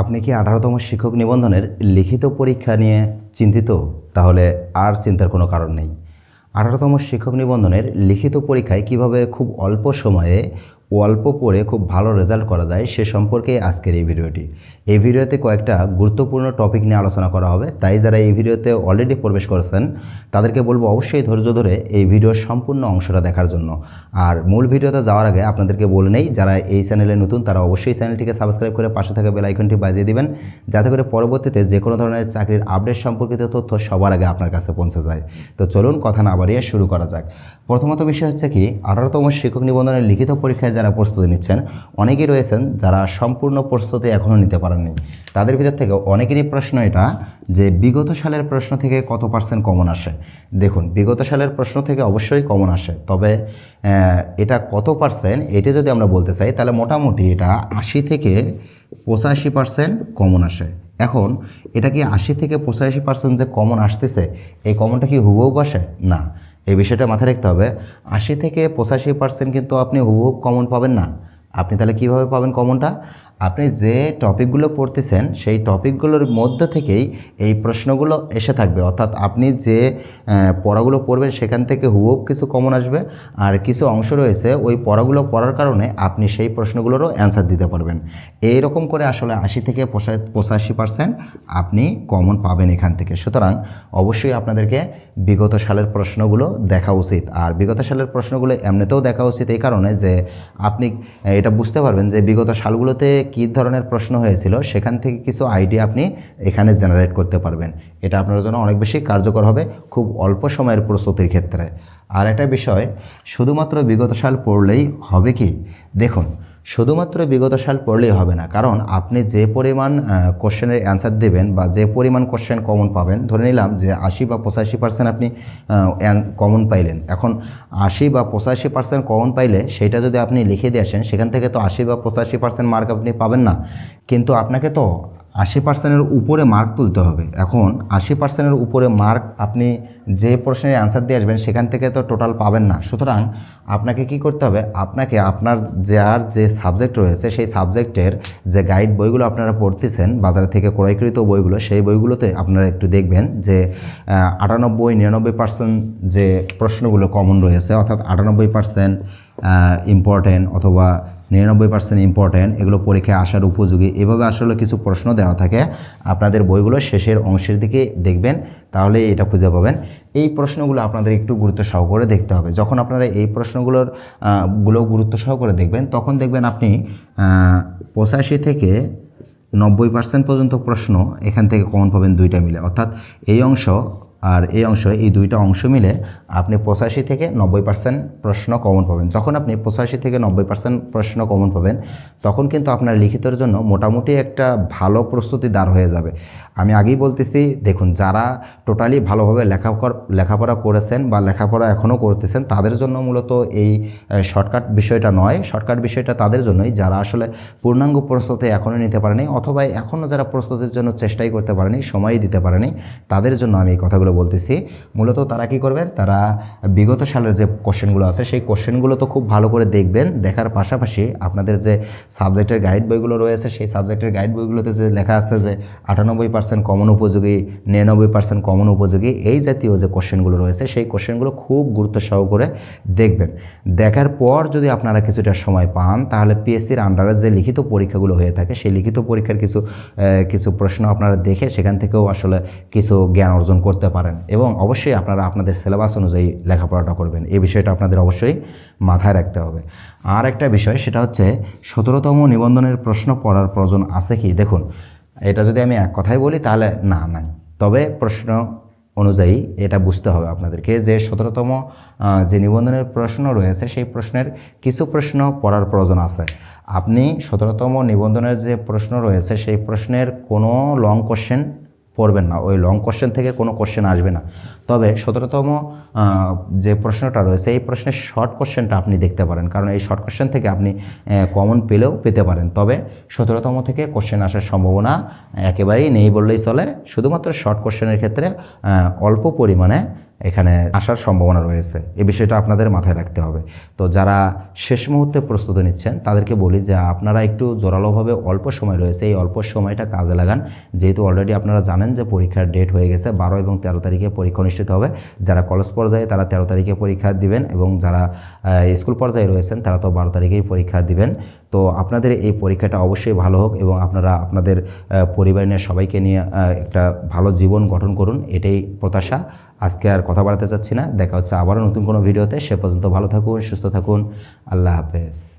আপনি কি আঠারোতম শিক্ষক নিবন্ধনের লিখিত পরীক্ষা নিয়ে চিন্তিত? তাহলে আর চিন্তার কোনো কারণ নেই। আঠারোতম শিক্ষক নিবন্ধনের লিখিত পরীক্ষায় কীভাবে খুব অল্প সময়ে অল্প পড়ে খুব ভালো রেজাল্ট করা যায়, সে সম্পর্কে আজকের এই ভিডিওটি। এই ভিডিওতে কয়েকটা গুরুত্বপূর্ণ টপিক নিয়ে আলোচনা করা হবে। তাই যারা এই ভিডিওতে অলরেডি প্রবেশ করেছেন, তাদেরকে বলব অবশ্যই ধৈর্য ধরে এই ভিডিওর সম্পূর্ণ অংশটা দেখার জন্য। আর মূল ভিডিওতে যাওয়ার আগে আপনাদেরকে বলে নেই, যারা এই চ্যানেলে নতুন, তারা অবশ্যই চ্যানেলটিকে সাবস্ক্রাইব করে পাশে থাকা বেল আইকনটি বাজিয়ে দিবেন, যাতে করে পরবর্তীতে যে কোনো ধরনের চাকরির আপডেট সম্পর্কিত তথ্য সবার আগে আপনার কাছে পৌঁছে যায়। তো চলুন কথা না বাড়িয়ে শুরু করা যাক। প্রথমত বিষয় হচ্ছে কি, আঠারোতম শিক্ষক নিবন্ধনের লিখিত পরীক্ষায় যারা প্রস্তুতি নিচ্ছেন, অনেকেই রয়েছেন যারা সম্পূর্ণ প্রস্তুতি এখনও নিতে পারেননি। তাদের ভিতর থেকে অনেকেরই প্রশ্ন এটা যে, বিগত সালের প্রশ্ন থেকে কত পার্সেন্ট কমন আসে? দেখুন, বিগত সালের প্রশ্ন থেকে অবশ্যই কমন আসে, তবে এটা কত পার্সেন্ট এটা যদি আমরা বলতে চাই, তাহলে মোটামুটি এটা আশি থেকে পঁচাশি পার্সেন্ট কমন আসে। এখন, এটা কি আশি থেকে পঁচাশি পার্সেন্ট যে কমন আসতেছে, এই কমনটা কি হুবহু বসে? না। এই বিষয়টা মাথায় রাখতে হবে। আশি থেকে পঁচাশি পার্সেন্ট কিন্তু আপনি হুবহু কমন পাবেন না। আপনি তাহলে কীভাবে পাবেন কমনটা আপনি যে টপিকগুলো পড়তেছেন, সেই টপিকগুলোর মধ্যে থেকেই এই প্রশ্নগুলো এসে থাকবে। অর্থাৎ আপনি যে পড়াগুলো পড়বেন, সেখান থেকে হুবহু কিছু কমন আসবে। আর কিছু অংশ রয়েছে, ওই পড়াগুলো পড়ার কারণে আপনি সেই প্রশ্নগুলোরও অ্যান্সার দিতে পারবেন। এই রকম করে আসলে আশি থেকে পঁচা- পঁচাশি পার্সেন্ট আপনি কমন পাবেন এখান থেকে। সুতরাং অবশ্যই আপনাদেরকে বিগত সালের প্রশ্নগুলো দেখা উচিত। আর বিগত সালের প্রশ্নগুলো এমনিতেও দেখা উচিত এই কারণে যে, আপনি, এটা বুঝতে পারবেন যে বিগত সালগুলোতে কী ধরনের প্রশ্ন হয়েছিল, সেখান থেকে কিছু আইডিয়া আপনি এখানে জেনারেট করতে পারবেন। এটা আপনার জন্য অনেক বেশি কার্যকর হবে, খুব অল্প সময়ের প্রস্তুতির ক্ষেত্রে। আর একটা বিষয়, শুধুমাত্র বিগত সাল পড়লেই হবে কি? দেখুন শুধুমাত্র বিগত সাল পড়লেই হবে না। কারণ আপনি যে পরিমাণ কোশ্চেনের অ্যান্সার দেবেন বা যে পরিমাণ কোশ্চেন কমন পাবেন, ধরে নিলাম যে আশি বা পঁচাশি পার্সেন্ট আপনি কমন পাইলেন। এখন আশি বা পঁচাশি পার্সেন্ট কমন পাইলে সেটা যদি আপনি লিখে দিয়ে আসেন, সেখান থেকে তো আশি বা পঁচাশি পার্সেন্ট মার্ক আপনি পাবেন না। কিন্তু আপনাকে তো আশি পার্সেন্টের উপরে মার্ক তুলতে হবে। এখন আশি পার্সেন্টের উপরে মার্ক আপনি যে প্রশ্নের অ্যান্সার দিয়ে আসবেন, সেখান থেকে তো টোটাল পাবেন না। সুতরাং আপনাকে কি করতে হবে? আপনাকে আপনার যার যে সাবজেক্ট রয়েছে, সেই সাবজেক্টের যে গাইড বইগুলো আপনারা পড়তেছেন, বাজার থেকে ক্রয়কৃত বইগুলো, সেই বইগুলোতে আপনারা একটু দেখবেন যে আটানব্বই, নিরানব্বই পার্সেন্ট যে প্রশ্নগুলো কমন রয়েছে, অর্থাৎ আটানব্বই পার্সেন্ট ইম্পর্টেন্ট অথবা নিরানব্বই পার্সেন্ট ইম্পর্টেন্ট এগুলো পরীক্ষায় আসার উপযোগী। এভাবে আসলে কিছু প্রশ্ন দেওয়া থাকে। আপনাদের বইগুলো শেষের অংশের দিকে দেখবেন তাহলে এটা খুঁজে পাবেন। এই প্রশ্নগুলো আপনাদের একটু গুরুত্ব সহকারে দেখতে হবে। যখন আপনারা এই প্রশ্নগুলোরগুলো গুরুত্ব সহকারে দেখবেন, তখন দেখবেন আপনি পঁচাশি থেকে নব্বই পার্সেন্ট পর্যন্ত প্রশ্ন এখান থেকে কমন পাবেন দুইটা মিলে। অর্থাৎ এই অংশ আর এই অংশ, এই দুইটা অংশ মিলে আপনি পঁচাশি থেকে নব্বই পার্সেন্ট প্রশ্ন কমন পাবেন। যখন আপনি পঁচাশি থেকে নব্বই পার্সেন্ট প্রশ্ন কমন পাবেন, তখন কিন্তু আপনার লিখিতর জন্য মোটামুটি একটা ভালো প্রস্তুতি দাঁড় হয়ে যাবে। আমি আগেই বলতেছি, দেখুন, যারা টোটালি ভালোভাবে লেখাপড়া লেখাপড়া করেছেন বা লেখাপড়া এখনও করতেছেন, তাদের জন্য মূলত এই শর্টকাট বিষয়টা নয়। শর্টকাট বিষয়টা তাদের জন্যই, যারা আসলে পূর্ণাঙ্গ প্রস্তুতি এখনও নিতে পারেনি অথবা এখনও যারা প্রস্তুতির জন্য চেষ্টাই করতে পারেনি, সময়ই দিতে পারেনি, তাদের জন্য আমি এই কথাগুলো বলতেছি। মূলত তারা কি করবেন? তারা বিগত সালের যে কোশ্চেনগুলো আছে, সেই কোশ্চেনগুলো তো খুব ভালো করে দেখবেন। দেখার পাশাপাশি আপনাদের যে সাবজেক্টের গাইড বইগুলো রয়েছে, সেই সাবজেক্টের গাইড বইগুলোতে যে লেখা আছে যে আটানব্বই পার্সেন্ট কমন উপযোগী নিরানব্বই পার্সেন্ট কমন উপযোগী এই জাতীয় যে কোশ্চেনগুলো রয়েছে, সেই কোশ্চেনগুলো খুব গুরুত্ব সহকারে দেখবেন। দেখার পর যদি আপনারা কিছুটা সময় পান, তাহলে পিএসসির আন্ডারে যে লিখিত পরীক্ষাগুলো হয়ে থাকে, সেই লিখিত পরীক্ষার কিছু কিছু প্রশ্ন আপনারা দেখে সেখান থেকেও আসলে কিছু জ্ঞান অর্জন করতে পারেন এবং অবশ্যই আপনারা আপনাদের সিলেবাস অনুযায়ী লেখাপড়াটা করবেন। এই বিষয়টা আপনাদের অবশ্যই মাথায় রাখতে হবে। আর একটা বিষয়, সেটা হচ্ছে সতেরোতম নিবন্ধনের প্রশ্ন পড়ার প্রয়োজন আছে কি? দেখুন এটা যদি আমি এক কথায় বলি, তাহলে না, নাই। তবে প্রশ্ন অনুযায়ী এটা বুঝতে হবে আপনাদেরকে যে সতেরোতম যে নিবন্ধনের প্রশ্ন রয়েছে, সেই প্রশ্নের কিছু প্রশ্ন পড়ার প্রয়োজন আছে। আপনি সতেরোতম নিবন্ধনের যে প্রশ্ন রয়েছে, সেই প্রশ্নের কোনো লং কোশ্চেন পড়বেন না। ওই লং কোশ্চেন থেকে কোনো কোশ্চেন আসবে না। তবে সতেরোতম যে প্রশ্নটা রয়েছে, এই প্রশ্নের শর্ট কোশ্চেনটা আপনি দেখতে পারেন। কারণ এই শর্ট কোশ্চেন থেকে আপনি কমন পেলেও পেতে পারেন। তবে সতেরোতম থেকে কোশ্চেন আসার সম্ভাবনা একেবারেই নেই বললেই চলে। শুধুমাত্র শর্ট কোশ্চেনের ক্ষেত্রে অল্প পরিমাণে এখানে আসার সম্ভাবনা রয়েছে। এ বিষয়টা আপনাদের মাথায় রাখতে হবে। তো যারা শেষ মুহূর্তে প্রস্তুতি নিচ্ছেন, তাদেরকে বলি যে আপনারা একটু জোরালোভাবে অল্প সময় রয়েছে। এই অল্প সময়টা কাজে লাগান। যেহেতু অলরেডি আপনারা জানেন যে পরীক্ষার ডেট হয়ে গেছে, বারো এবং তেরো তারিখে পরীক্ষা অনুষ্ঠিত হবে। যারা কলেজ পর্যায়ে, তারা তেরো তারিখে পরীক্ষা দিবেন এবং যারা স্কুল পর্যায়ে রয়েছেন, তারা তো বারো তারিখেই পরীক্ষা দিবেন। তো আপনাদের এই পরীক্ষাটা অবশ্যই ভালো হোক এবং আপনারা, আপনাদের পরিবার নিয়ে সবাইকে নিয়ে একটা ভালো জীবন গঠন করুন। এটাই প্রত্যাশা। আজকে আর কথা বাড়াতে চাচ্ছি না। দেখা হচ্ছে আবারও নতুন কোনো ভিডিওতে। সে পর্যন্ত ভালো থাকুন, সুস্থ থাকুন। আল্লাহ হাফেজ।